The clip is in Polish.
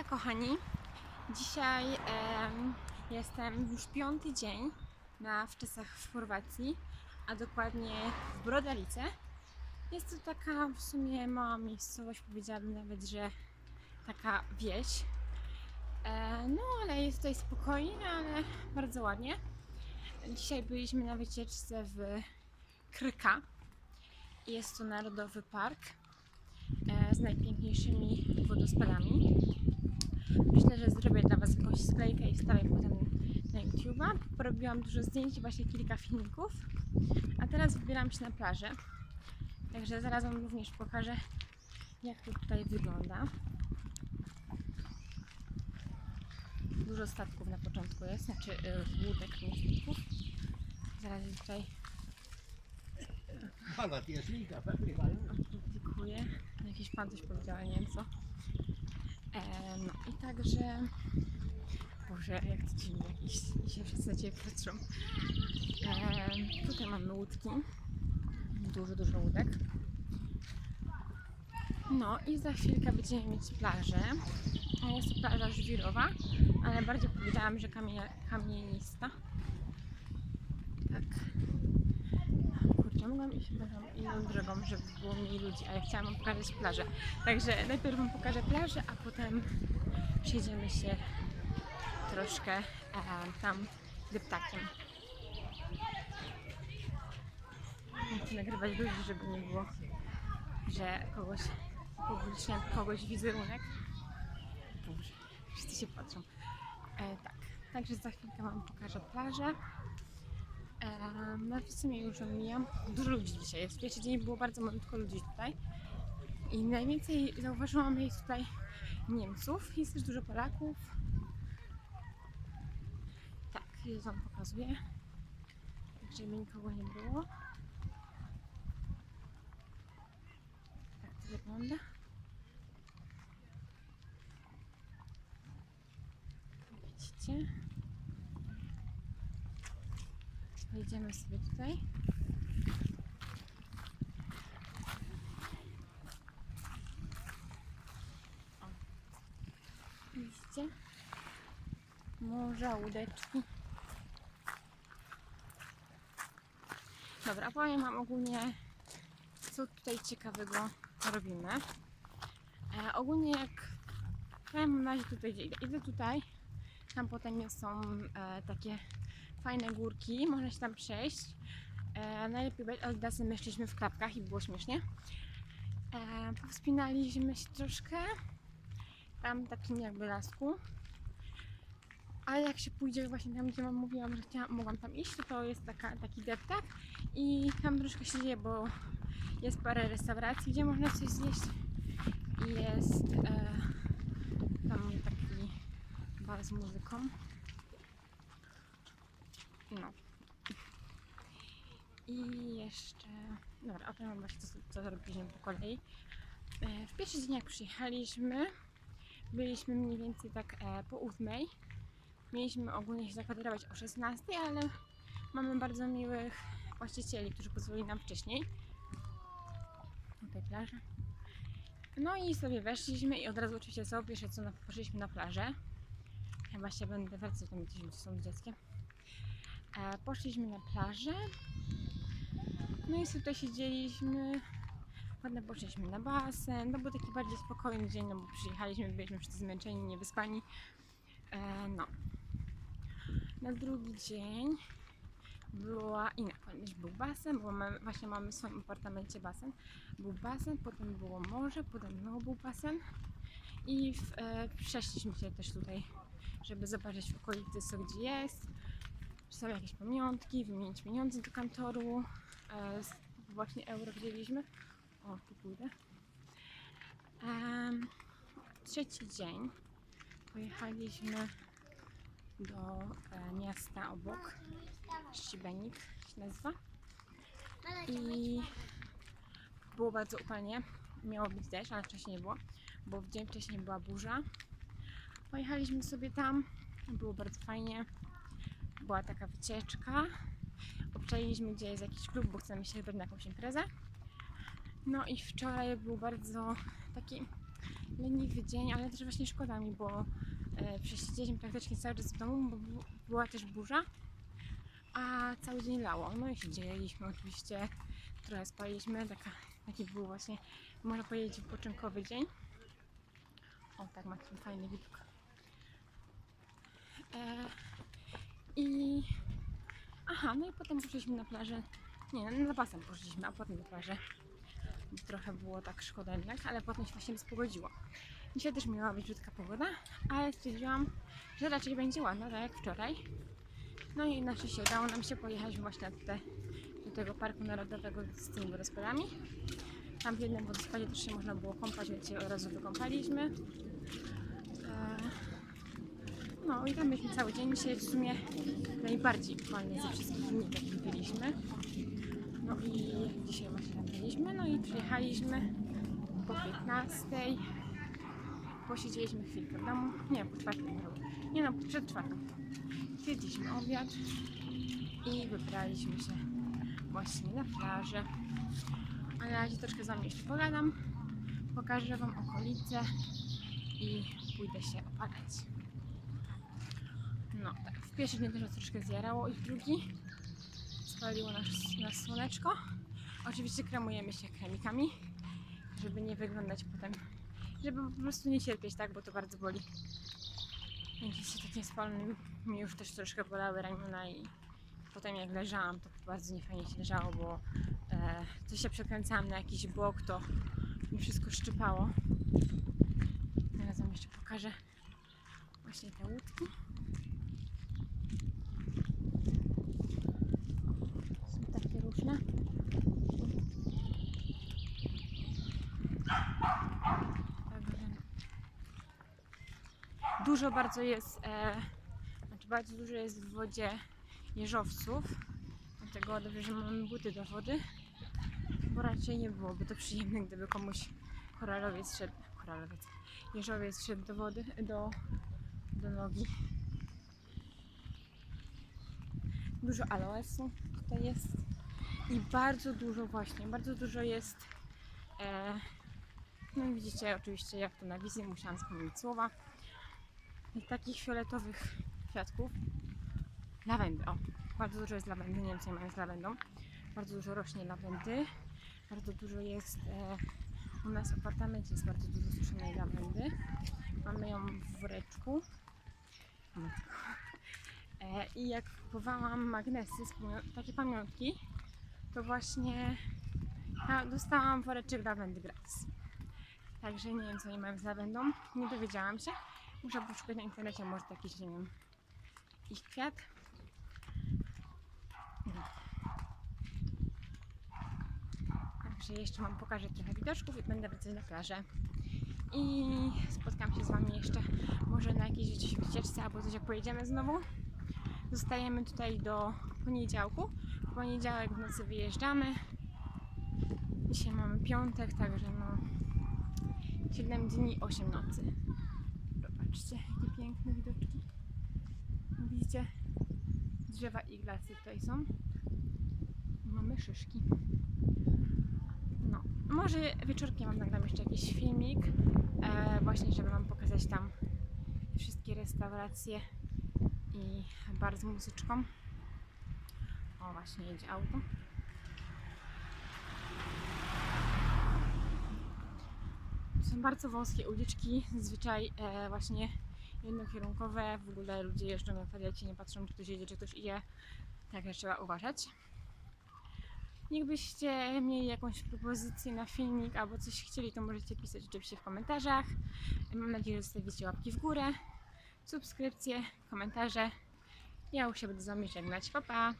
Hejka kochani, dzisiaj em, jestem już piąty dzień na wczesach w Chorwacji, a dokładnie w Brodarice. Jest to taka w sumie mała miejscowość, powiedziałabym nawet, że taka wieś. E, no ale jest tutaj spokojnie, ale bardzo ładnie. Dzisiaj byliśmy na wycieczce w Kryka. Jest to narodowy park e, z najpiękniejszymi wodospadami. Myślę, że zrobię dla Was jakąś sklejkę i wstawię potem na YouTube'a. Porobiłam dużo zdjęć, właśnie kilka filmików. A teraz wybieram się na plażę. Także zaraz Wam również pokażę, jak to tutaj wygląda. Dużo statków na początku jest, znaczy y, łódek, nie statków. Zaraz je tutaj Pana piesnika wygrywają. Dziękuję. Jakiś pan coś powiedział, ale nie wiem co. No i także... Boże, jak to dziwnie, jakieś się wszyscy na ciebie patrzą. Tutaj mamy łódki. Dużo, dużo łódek. No i za chwilkę będziemy mieć plażę. Jest to plaża żwirowa, ale bardziej powiedziałam, że kamie, kamienista. Tak. Mogłam iść chyba tam inną drogą, żeby było mniej ludzi, ale chciałam wam pokazać plażę. Także najpierw wam pokażę plażę, a potem przejdziemy się troszkę e, tam deptakiem. Chcę nagrywać ludzi, żeby nie było, że kogoś publicznie kogoś wizerunek. Boże, wszyscy się patrzą. E, tak, także za chwilkę wam pokażę plażę. No w sumie już omijam. Dużo ludzi dzisiaj jest. Pierwszy dzień było bardzo malutko ludzi tutaj. I najwięcej zauważyłam jest tutaj Niemców. Jest też dużo Polaków. Tak, już wam pokazuję. Żeby nikogo nie było. Tak to wygląda. Widzicie? Wejdziemy sobie tutaj. O. Widzicie? Morza, łódeczki. Dobra, powiem Wam ogólnie, co tutaj ciekawego robimy. E, ogólnie jak powiem na razie tutaj, idę, idę tutaj, tam potem są e, takie fajne górki, można się tam przejść. E, najlepiej bez Adidasy my w klapkach i było śmiesznie. E, powspinaliśmy się troszkę tam takim jakby lasku. Ale jak się pójdzie właśnie tam, gdzie wam mówiłam, że chciałam, mogłam tam iść, to, to jest taka, taki deptak i tam troszkę się dzieje, bo jest parę restauracji, gdzie można coś zjeść i jest e, tam taki bar z muzyką. No. I jeszcze. Dobra, opowiem wam właśnie, co, co zrobiliśmy po kolei. E, W pierwszy dzień, jak przyjechaliśmy, byliśmy mniej więcej tak e, po ósmej. Mieliśmy ogólnie się zakwaterować o 16, ale mamy bardzo miłych właścicieli, którzy pozwolili nam wcześniej. Tutaj plaża. No i sobie weszliśmy i od razu oczywiście co, pierwsze co, poszliśmy na plażę. Chyba się będę wracać, tam gdzieś ludzie są z dzieckiem. E, poszliśmy na plażę. No i sobie tutaj siedzieliśmy. Potem poszliśmy na basen. To był taki bardziej spokojny dzień, no bo przyjechaliśmy, byliśmy wszyscy zmęczeni, niewyspani. E, no. Na drugi dzień była inna kolejność. Był basen, bo właśnie mamy w swoim apartamencie basen. Był basen, potem było morze, potem znowu był basen. I w, e, przeszliśmy się też tutaj, żeby zobaczyć w okolicy co gdzie jest są jakieś pamiątki, wymienić pieniądze do kantoru. E, właśnie euro wzięliśmy. O, tu pójdę. Em, trzeci dzień pojechaliśmy do e, miasta obok. Ścibenik się nazywa. I było bardzo upalnie. Miało być deszcz, ale wcześniej nie było, bo w dzień wcześniej była burza. Pojechaliśmy sobie tam. Było bardzo fajnie była taka wycieczka. Obczajiliśmy, gdzie jest jakiś klub, bo chcemy się wybrać na jakąś imprezę. No i wczoraj był bardzo taki leniwy dzień, ale też właśnie szkoda mi, bo e, przesiedzieliśmy praktycznie cały czas w domu, bo była też burza, a cały dzień lało. No i siedzieliśmy oczywiście, trochę spaliśmy, taka, taki był właśnie, można powiedzieć, wypoczynkowy dzień. O, tak ma fajny widok. E, I aha, no i potem poszliśmy na plażę. Nie, na basen poszliśmy, a potem na plażę. Trochę było tak szkoda jednak, ale potem się właśnie rozpogodziło. Dzisiaj też miała być brzydka pogoda, ale stwierdziłam, że raczej będzie ładna, tak jak wczoraj. No i na szczęście udało nam się, pojechaliśmy właśnie na te, do tego Parku Narodowego z tymi wodospadami. Tam w jednym wodospadzie też się można było kąpać, więc się od razu wykąpaliśmy. No i tam byliśmy cały dzień. Dzisiaj w sumie najbardziej fajny ze wszystkich dni, jakich byliśmy. No i dzisiaj właśnie tam byliśmy. No i przyjechaliśmy po 15. Posiedzieliśmy chwilkę w domu. Nie, po czwartej. no. Nie no, przed czwartą. Zjedliśmy obiad i wybraliśmy się właśnie na plażę. A na razie troszkę z Wami jeszcze pogadam. Pokażę Wam okolice i pójdę się opalać. No tak, w pierwszy dzień też troszkę zjarało i w drugi spaliło nas, nas słoneczko. Oczywiście kremujemy się chemikami, żeby nie wyglądać potem, żeby po prostu nie cierpieć, tak, bo to bardzo boli. Jest się takim spalonym, mi już też troszkę bolały ramiona i potem jak leżałam, to bardzo niefajnie się leżało, bo e, to się przekręcałam na jakiś bok, to mi wszystko szczypało. Teraz wam jeszcze pokażę właśnie te łódki. Są takie różne. Także Dużo bardzo jest, e, znaczy bardzo dużo jest w wodzie jeżowców. Dlatego dobrze, że mamy buty do wody, bo raczej nie byłoby to przyjemne, gdyby komuś koralowiec szedł, koralowiec, jeżowiec szedł do wody, do, do nogi. Dużo aloesu tutaj jest i bardzo dużo właśnie, bardzo dużo jest e, no i widzicie oczywiście jak to na wizji, musiałam wspomnieć słowa i takich fioletowych kwiatków. Lawendy, o, bardzo dużo jest lawendy, nie wiem co ja mam z lawendą. Bardzo dużo rośnie lawendy. Bardzo dużo jest e, u nas w apartamencie jest bardzo dużo suszonej lawendy. Mamy ją w woreczku. E, i jak kupowałam magnesy, takie pamiątki to właśnie dostałam woreczek lawendy gratis. Także nie wiem co nie mam z lawendą. Nie dowiedziałam się muszę poszukać na internecie może jakiś nie wiem ich kwiat Także jeszcze Wam pokażę trochę widoczków i będę wracać na plażę. I spotkam się z Wami jeszcze może na jakiejś wycieczce albo coś jak pojedziemy znowu. Zostajemy tutaj do poniedziałku. W poniedziałek w nocy wyjeżdżamy. Dzisiaj mamy piątek, także no 7 dni, 8 nocy. Zobaczcie, jakie piękne widoczki. Widzicie? Drzewa i lasy tutaj są. Mamy szyszki. No, może wieczorkiem Wam nagram jeszcze jakiś filmik, e, właśnie żeby Wam pokazać tam wszystkie restauracje i bar z muzyczką. O, właśnie jedzie auto. Są bardzo wąskie uliczki, zazwyczaj e, właśnie jednokierunkowe. W ogóle ludzie jeżdżą na feriacie, nie patrzą czy ktoś jedzie, czy ktoś idzie. Także trzeba uważać. Jakbyście mieli jakąś propozycję na filmik albo coś chcieli, to możecie pisać oczywiście w komentarzach. Mam nadzieję, że zostawicie łapki w górę, subskrypcje, komentarze. Ja już się będę z Wami żegnać. Pa, pa!